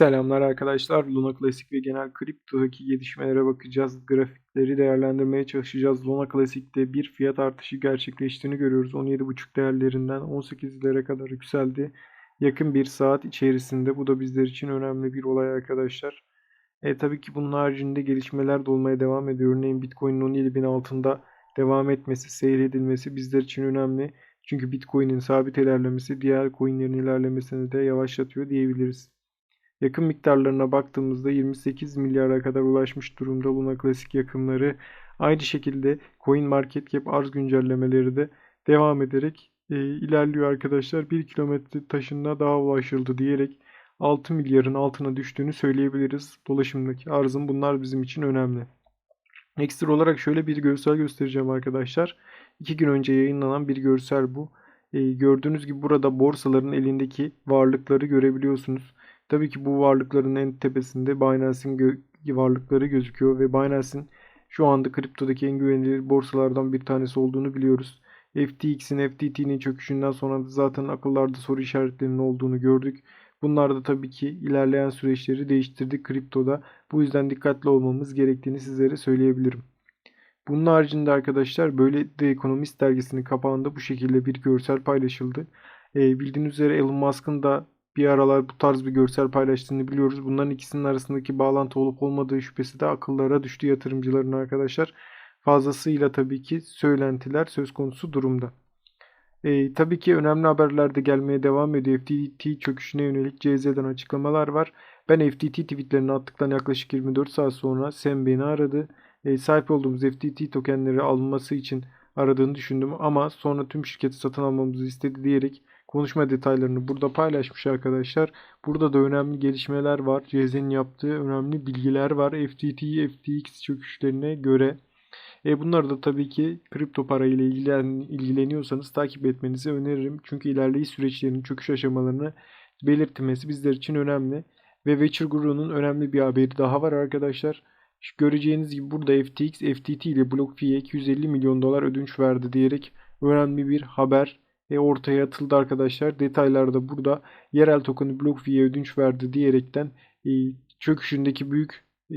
Selamlar arkadaşlar. Luna Classic ve genel kriptodaki gelişmelere bakacağız. Grafikleri değerlendirmeye çalışacağız. Luna Classic'te bir fiyat artışı gerçekleştiğini görüyoruz. 17.5 değerlerinden 18'lere kadar yükseldi. Yakın bir saat içerisinde. Bu da bizler için önemli bir olay arkadaşlar. E, tabii ki bunun haricinde gelişmeler de olmaya devam ediyor. Örneğin Bitcoin'in 17.000 altında devam etmesi, seyredilmesi bizler için önemli. Çünkü Bitcoin'in sabit ilerlemesi diğer coinlerin ilerlemesini de yavaşlatıyor diyebiliriz. Yakın miktarlarına baktığımızda 28 milyara kadar ulaşmış durumda Luna Classic yakınları. Aynı şekilde Coin Market Cap arz güncellemeleri de devam ederek e, ilerliyor arkadaşlar. 1 kilometre taşına daha ulaşıldı diyerek 6 milyarın altına düştüğünü söyleyebiliriz. Dolaşımdaki arzın bunlar bizim için önemli. Ekstra olarak şöyle bir görsel göstereceğim arkadaşlar. 2 gün önce yayınlanan bir görsel bu. E, gördüğünüz gibi burada borsaların elindeki varlıkları görebiliyorsunuz. Tabii ki bu varlıkların en tepesinde Binance'in gö varlıkları gözüküyor ve Binance'in şu anda kriptodaki en güvenilir borsalardan bir tanesi olduğunu biliyoruz. FTX'in, FTT'nin çöküşünden sonra zaten akıllarda soru işaretlerinin olduğunu gördük. Bunlar da tabii ki ilerleyen süreçleri değiştirdi kriptoda. Bu yüzden dikkatli olmamız gerektiğini sizlere söyleyebilirim. Bunun haricinde arkadaşlar böyle de Economist dergisinin kapağında bu şekilde bir görsel paylaşıldı. E, bildiğiniz üzere Elon Musk'ın da bir aralar bu tarz bir görsel paylaştığını biliyoruz. Bunların ikisinin arasındaki bağlantı olup olmadığı şüphesi de akıllara düştü yatırımcıların arkadaşlar. Fazlasıyla tabii ki söylentiler söz konusu durumda. E, tabii ki önemli haberler de gelmeye devam ediyor. FTT çöküşüne yönelik CZ'den açıklamalar var. Ben FTT tweetlerini attıktan yaklaşık 24 saat sonra Sam beni aradı. E, sahip olduğumuz FTT tokenleri alınması için aradığını düşündüm ama sonra tüm şirketi satın almamızı istedi diyerek konuşma detaylarını burada paylaşmış arkadaşlar. Burada da önemli gelişmeler var. CZ'nin yaptığı önemli bilgiler var. FTT, FTX çöküşlerine göre. E bunları da tabii ki kripto para ile ilgilen, ilgileniyorsanız takip etmenizi öneririm. Çünkü ilerleyiş süreçlerinin çöküş aşamalarını belirtmesi bizler için önemli. Ve Venture Guru'nun önemli bir haberi daha var arkadaşlar. Göreceğiniz gibi burada FTX, FTT ile BlockFi'ye 250 milyon dolar ödünç verdi diyerek önemli bir haber e, ortaya atıldı arkadaşlar. Detaylarda burada yerel token'ı BlockFi'ye ödünç verdi diyerekten e, çöküşündeki büyük e,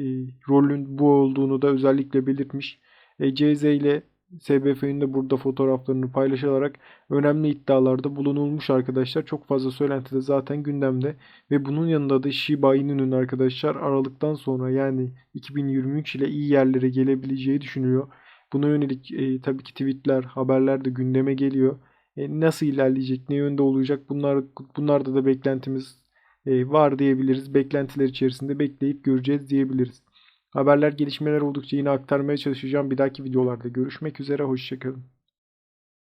rolün bu olduğunu da özellikle belirtmiş. CZ ile SBF'nin de burada fotoğraflarını paylaşarak önemli iddialarda bulunulmuş arkadaşlar. Çok fazla söylenti de zaten gündemde. Ve bunun yanında da Shiba Inu'nun arkadaşlar Aralık'tan sonra yani 2023 ile iyi yerlere gelebileceği düşünülüyor. Buna yönelik e, tabii ki tweetler, haberler de gündeme geliyor. E, nasıl ilerleyecek, ne yönde olacak bunlar bunlarda da beklentimiz e, var diyebiliriz. Beklentiler içerisinde bekleyip göreceğiz diyebiliriz. Haberler gelişmeler oldukça yine aktarmaya çalışacağım. Bir dahaki videolarda görüşmek üzere. Hoşçakalın.